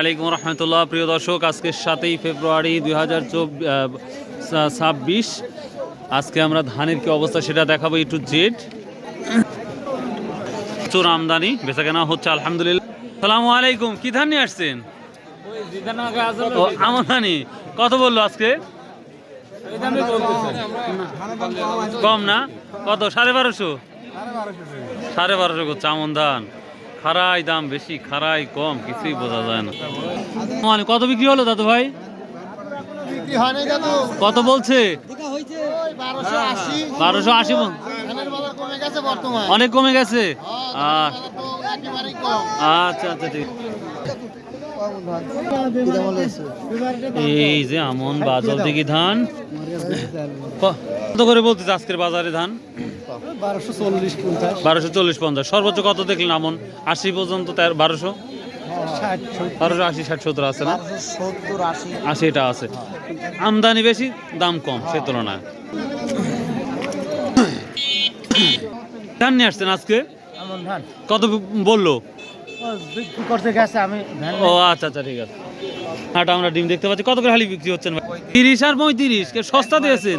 আলাইকুম রহমতুল্লাহ। প্রিয় দর্শক, আজকে সাতই ফেব্রুয়ারি দুই হাজার ছাব্বিশ। আজকে আমরা ধানের কি অবস্থা সেটা দেখাবো একটু জেড প্রচুর আমদানি বেচা কেনা হচ্ছে আলহামদুলিল্লাহ। সালামু আলাইকুম, কি ধান নিয়ে আসছেন? আমদানি। কত বলল আজকে? কম না? কত? সাড়ে বারোশো? সাড়ে বারোশো করছে আমন ধান। খারাই দাম বেশি খারাই কম, কিছুই বোঝা যায় না। মানে কত বিক্রি হলো দাদু ভাই? কত বলছে? বারোশো আশি অনেক কমে গেছে? আচ্ছা আচ্ছা ঠিক। এই যে আমন বাজার দিকে ধান। কত করে বলতে আজকের বাজারে ধান? বারোশো চল্লিশ পঞ্চাশ। বারোশো চল্লিশ পঞ্চাশ। সর্বোচ্চ কত দেখলেন আমন? আশি পর্যন্ত তার বারোশো? বারোশো আশি ষাট সত্তর আছে না? আশি। এটা আছে। আমদানি বেশি দাম কম সে তুলনায়। ধান নিয়ে আসছেন আজকে? কত বলল? ও করতে গেছে আমি ও আচ্ছা আচ্ছা ঠিক আছে। আমরা ডিম দেখতে পাচ্ছি। কত করে হালি বিক্রি হচ্ছেন তিরিশ আর পঁয়ত্রিশ কে সস্তা দিয়েছেন।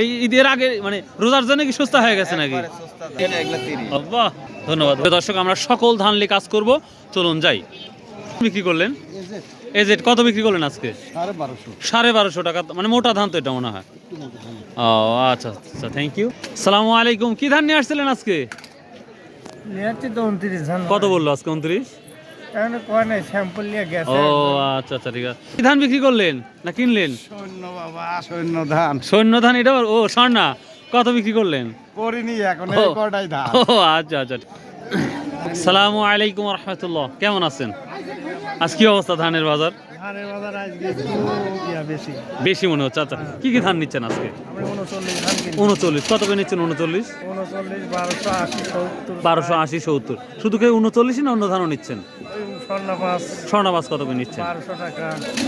এই ঈদের আগে মানে রোজার জন্য কি সস্তা হয়ে গেছে নাকি? বাহ ধন্যবাদ। দর্শক আমরা সকল ধান নিয়ে কাজ করব। চলুন যাই। বিক্রি করলেন? এজেড কত বিক্রি করলেন আজকে? সাড়ে বারোশো। টাকা। মানে মোটা ধান তো এটা মনে হয়। ও আচ্ছা আচ্ছা থ্যাংক ইউ সালাম আলাইকুম। কি ধান নিয়ে আসছিলেন আজকে? নিয়েছি তো উনত্রিশ ধান। কত বলল আজকে উনত্রিশ? এখন কয় নাই স্যাম্পল নিয়ে গেছে ও আচ্ছা আচ্ছা ঠিক আছে। কি ধান বিক্রি করলেন না কিনলেন? সৈন্য বাবা সৈন্য ধান। সৈন্য ধান এটা ও স্বর্ণা কত বিক্রি করলেন? করিনি এখন কটাই ধান। ও আচ্ছা আচ্ছা। সালামু আলাইকুম রহমতুল্লাহ কেমন আছেন? আজ কি অবস্থা ধানের বাজার? ধানের বাজার আজকে বেশি। বেশি মনে হচ্ছে আচ্ছা কি কি ধান নিচ্ছেন আজকে? উনচল্লিশ কত করে নিচ্ছেন উনচল্লিশ? বারোশো আশি সত্তর। বারোশো আশি সত্তর। শুধু কি উনচল্লিশ না অন্য ধানও নিচ্ছেন? স্বর্ণ স্বর্ণাবাস কত করে নিচ্ছেন?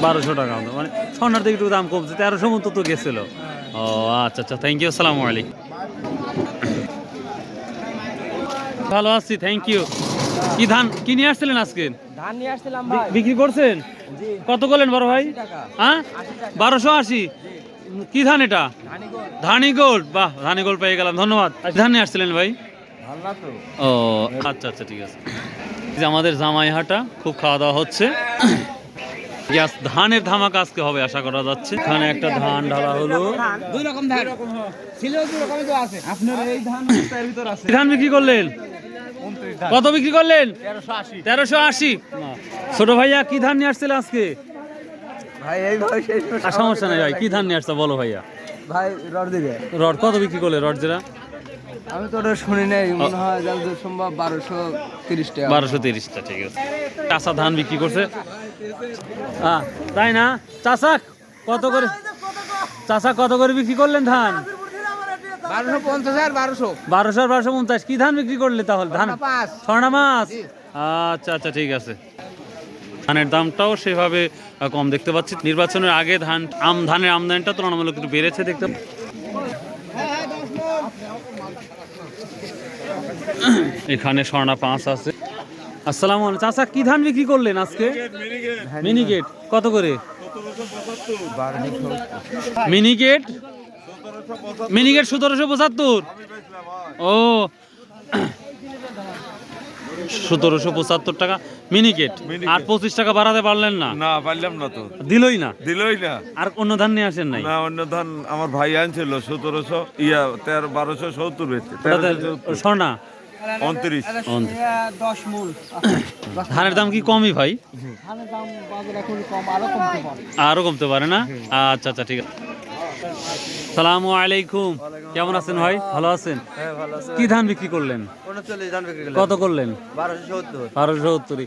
বারোশো টাকা। মানে স্বর্ণার দিকে একটু দাম কমছে তেরোশো মতো তো গেছিল। ও আচ্ছা আচ্ছা থ্যাংক ইউ আসসালামু আলাইকুম। ভালো আছি থ্যাংক ইউ কি ধান কি নিয়ে আসছিলেন আজকে? ধান নিয়ে আসছিলাম বিক্রি করছেন? কত করলেন বড় ভাই? হ্যাঁ? বারোশো আশি? কি ধান এটা? ধানি গোল্ড। বাহ ধানি গোল্ড পেয়ে গেলাম ধন্যবাদ। ধান নিয়ে আসছিলেন ভাই? ও আচ্ছা আচ্ছা ঠিক আছে। যে আমাদের জামাইহাটা খুব খাওয়া দাওয়া হচ্ছে। ধানের ধামাকা আজকে হবে আশা করা যাচ্ছে। এখানে একটা ধান ঢালা হলো। দুই রকম ধান। ছিল দুই রকমই তো আছে। আপনার এই ধান এর ভিতর আছে। ধান বিক্রি করলেন? কত বিক্রি করলেন? তেরোশো আশি। ছোট ভাইয়া কি ধান নিয়ে আসছিল আজকে? সমস্যা নেই ভাই কি ধান নিয়ে আসছে বলো ভাইয়া? ভাই রড দিবে। রড কত বিক্রি করলে রড যেটা আমি তো ওটা শুনি নাই মনে হয় যতদূর সম্ভব বারোশো তিরিশ টাকা। বারোশো তিরিশটা ঠিক আছে। চাষা ধান বিক্রি করছে। হ্যাঁ তাই না? চাষা কত করে চাষা কত করে বিক্রি করলেন ধান? বারোশো পঞ্চাশ আর বারোশো। বারোশো আর বারোশো পঞ্চাশ। কি ধান বিক্রি করলে তাহলে? ধান? স্বর্ণা মাছ? আচ্ছা আচ্ছা ঠিক আছে। ধানের দামটাও সেভাবে কম দেখতে পাচ্ছি। নির্বাচনের আগে ধান আম ধানের আমদানিটা তুলনামূলক একটু বেড়েছে দেখতে এখানে স্বর্ণা পাঁচ আছে। আসসালামু আলাইকুম। চাচা কি ধান বিক্রি করলেন আজকে? মিনিকেট কত করে? মিনিকেট মিনিকেট সতেরোশো পঁচাত্তর। ও। সতেরোশো পঁচাত্তর টাকা মিনিকেট আর পঁচিশ টাকা বাড়াতে পারলেন না? না পারলাম না তো। দিলই না? দিলই না। আর অন্য ধান নিয়ে আসেন নাই? না অন্য ধান আমার ভাই আনছিল সতেরোশো ইয়া তেরো বারোশো সত্তর বেচে। ওটাতে স্বর্ণা? উনত্রিশ দশ মূল। ধানের দাম কি কমই ভাই? ধানের দাম বাজার এখন কম আরও কমতে পারে। আরও কমতে পারে না? আচ্ছা আচ্ছা ঠিক আছে। সালামু আলাইকুম। কেমন আছেন ভাই? ভালো আছেন? হ্যাঁ ভালো আছে। কি ধান বিক্রি করলেন? উনচল্লিশ ধান বিক্রি কত করলেন? বারোশো সত্তর।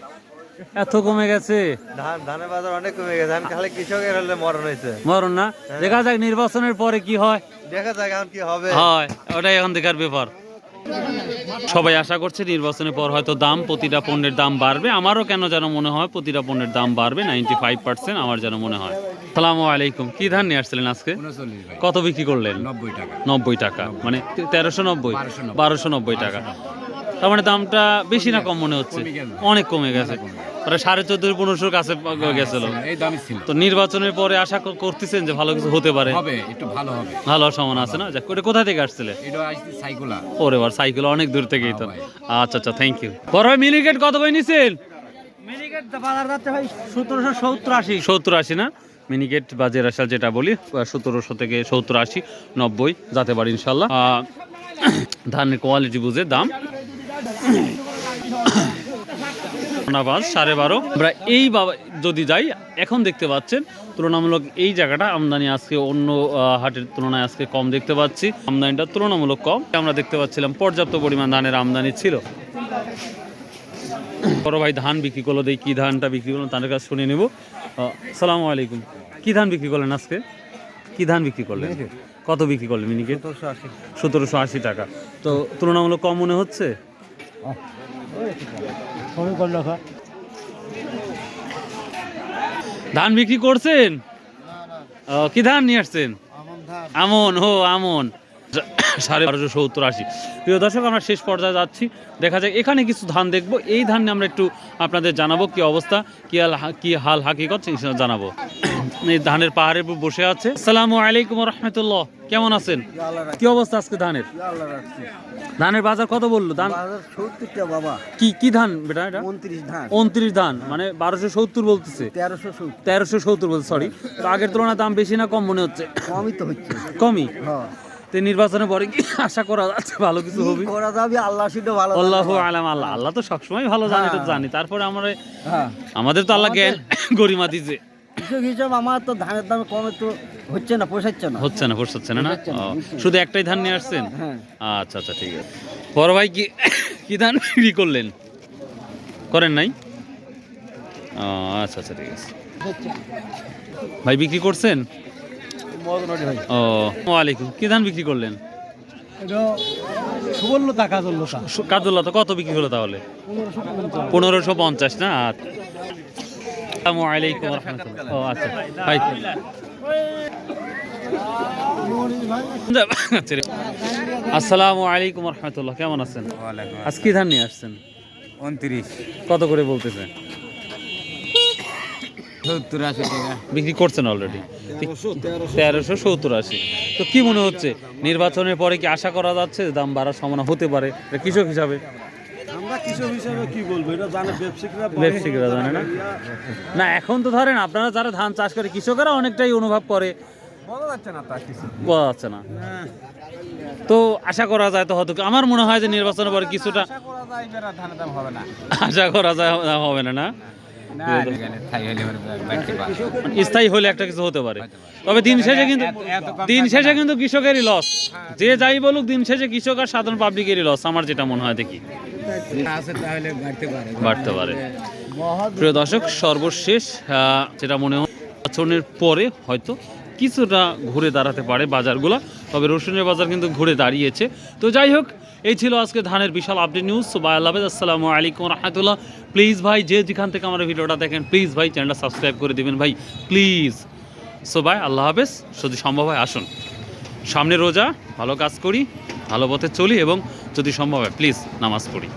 এত কমে গেছে? ধান ধানের বাজার অনেক কমে গেছে। ধান খালি কৃষকের হলে মরণ হয়েছে। মরণ না? দেখা যাক নির্বাচনের পরে কি হয়? দেখা যাক এখন কি হবে। হয় ওটাই এখন দেখার ব্যাপার। সবাই আশা করছে নির্বাচনের পর হয়তো দাম প্রতিটা পণ্যের দাম বাড়বে। আমারও কেন যেন মনে হয় প্রতিটা পণ্যের দাম বাড়বে নাইনটি ফাইভ পার্সেন্ট আমার যেন মনে হয়। সালামু আলাইকুম। কি ধান নিয়ে আসছিলেন আজকে? কত বিক্রি করলেন? নব্বই টাকা। নব্বই টাকা। মানে তেরোশো নব্বই বারোশো নব্বই। টাকা। তার মানে দামটা বেশি না কম মনে হচ্ছে? অনেক কমে গেছে। প্রায় সাড়ে চোদ্দ পনেরোশোর কাছে গেছিল। ছিল। তো নির্বাচনের পরে আশা করতেছেন যে ভালো কিছু হতে পারে? একটু ভালো হবে। ভালো হওয়ার সম্ভাবনা আছে না? যাক ওটা কোথা থেকে আসছিলে? এটা ওরে বার সাইকেল অনেক দূর থেকেই তো। হ্যাঁ আচ্ছা আচ্ছা থ্যাংক ইউ বড় ভাই মিনিকেট কত ভাই নিছেন? বাজার যাচ্ছে ভাই সতেরোশো সত্তর আশি। সত্তর আশি না? মিনিকেট বা জেরাশাল যেটা বলি সতেরোশো থেকে সত্তর আশি নব্বই যাতে পারি ইনশাল্লাহ। আহ, ধানের কোয়ালিটি বুঝে দাম। নাবাজ সাড়ে বারো। আমরা এই বাবা যদি যাই এখন দেখতে পাচ্ছেন তুলনামূলক এই জায়গাটা আমদানি আজকে অন্য হাটের তুলনায় আজকে কম দেখতে পাচ্ছি। আমদানিটা তুলনামূলক কম। আমরা দেখতে পাচ্ছিলাম পর্যাপ্ত পরিমাণ ধানের আমদানি ছিল। বড় ভাই ধান বিক্রি করল দেই কী ধানটা বিক্রি করল তাদের কাছে শুনে নেব। সালাম আলাইকুম। কী ধান বিক্রি করলেন আজকে? কী ধান বিক্রি করলেন? কত বিক্রি করলেন মিনিকে সতেরোশো আশি টাকা। তো তুলনামূলক কম মনে হচ্ছে? ধান বিক্রি করছেন? কি ধান নিয়ে আসছেন? আমন, ও, আমন। সাড়ে বারোশো সত্তর আশি। প্রিয় দর্শক, আমরা শেষ পর্যায়ে যাচ্ছি। দেখা যাক, এখানে কিছু ধান দেখব। এই ধান নিয়ে আমরা একটু আপনাদের জানাব কি অবস্থা, কি হাল কি হাল হাকিকত জানাব। ধানের উপর বসে আছে। আসসালামু আলাইকুম রহমতুল্লাহ। কেমন আছেন? কি অবস্থা আজকে ধানের? ধানের বাজার কত বলল? ধান বাবা। কি কি ধান বেটা এটা? উনত্রিশ ধান। মানে বারোশো সত্তর বলতেছে। তেরোশো সত্তর। সরি তো আগের তুলনায় দাম বেশি না কম মনে হচ্ছে? কমই তো হচ্ছে। কমই? হ্যাঁ নির্বাচনের পরে কি আশা করা যাচ্ছে ভালো কিছু হবে? করা যাবে? আল্লাহ শুধু ভালো আল্লাহ আলাম আল্লাহ। আল্লাহ তো সবসময় ভালো জানি তো জানি। তারপরে আমরা হ্যাঁ। আমাদের তো আল্লাহ জ্ঞান গরিমা দিছে। হিসেব হিসাব আমার তো ধানের দাম কমে তো হচ্ছে না পোষাচ্ছে না। হচ্ছে না পোষাচ্ছে না না? শুধু একটাই ধান নিয়ে আসছেন? হ্যাঁ। আচ্ছা আচ্ছা ঠিক আছে। বড় ভাই কি কি ধান বিক্রি করলেন? করেন নাই? আচ্ছা আচ্ছা ঠিক আছে। ভাই বিক্রি করছেন? ও ওয়ালাইকুম। কি ধান বিক্রি করলেন? সুবর্ণ টাকা চলল সু- কাদুল্লাহ তো কত বিক্রি হলো তাহলে? পনেরোশো পঞ্চাশ না? আচ্ছা। আসসালামু আলাইকুম রহমতুল্লাহ। ও আচ্ছা। ভাই। রে। আসসালামু আলাইকুম রহমতুল্লাহ। কেমন আছেন? আজ কি ধান নিয়ে আসছেন? উনত্রিশ। কত করে বলতেছেন সত্তর আশি টাকা। বিক্রি করছেন অলরেডি তেরোশো সত্তর আশি। তো কি মনে হচ্ছে নির্বাচনের পরে কি আশা করা যাচ্ছে দাম বাড়ার সম্ভাবনা হতে পারে? কৃষক হিসাবে। কৃষক হিসেবে কি বলব? এটা জানে ব্যবসায়িকরা বলে। জানে না? না। এখন তো ধরেন আপনারা যারা ধান চাষ করে কৃষকেরা অনেকটাই অনুভব করে। বলা যাচ্ছে না তা কিছু। বোঝা যাচ্ছে না। তো আশা করা যায় তো হয়তো আমার মনে হয় যে নির্বাচনের পরে কিছুটা আশা করা যায় ধানের দাম হবে না। আশা করা যায় হবে না না? স্থায়ী হলে একটা কিছু হতে পারে। তবে দিন শেষে কিন্তু দিন শেষে কিন্তু কৃষকেরই লস যে যাই বলুক দিন শেষে কৃষক আর সাধারণ পাবলিকেরই লস আমার যেটা মনে হয় দেখি। আছে তাহলে বাড়তে পারে। প্রিয় দর্শক সর্বশেষ আহ, যেটা মনে হয় পরে হয়তো কিছুটা ঘুরে দাঁড়াতে পারে বাজারগুলো। তবে রসুনের বাজার কিন্তু ঘুরে দাঁড়িয়েছে। তো যাই হোক এই ছিল আজকে ধানের বিশাল আপডেট নিউজ সো বাই আল্লাহ আসসালামু আলাইকুম রহমতুল্লাহ। প্লিজ ভাই, যে যেখান থেকে আমার ভিডিওটা দেখেন প্লিজ ভাই চ্যানেলটা সাবস্ক্রাইব করে দেবেন ভাই। প্লিজ সো বাই আল্লাহ হাফেজ। যদি সম্ভব হয়, আসুন। সামনে রোজা, ভালো কাজ করি, ভালো পথে চলি এবং যদি সম্ভব হয় প্লিজ নামাজ পড়ি।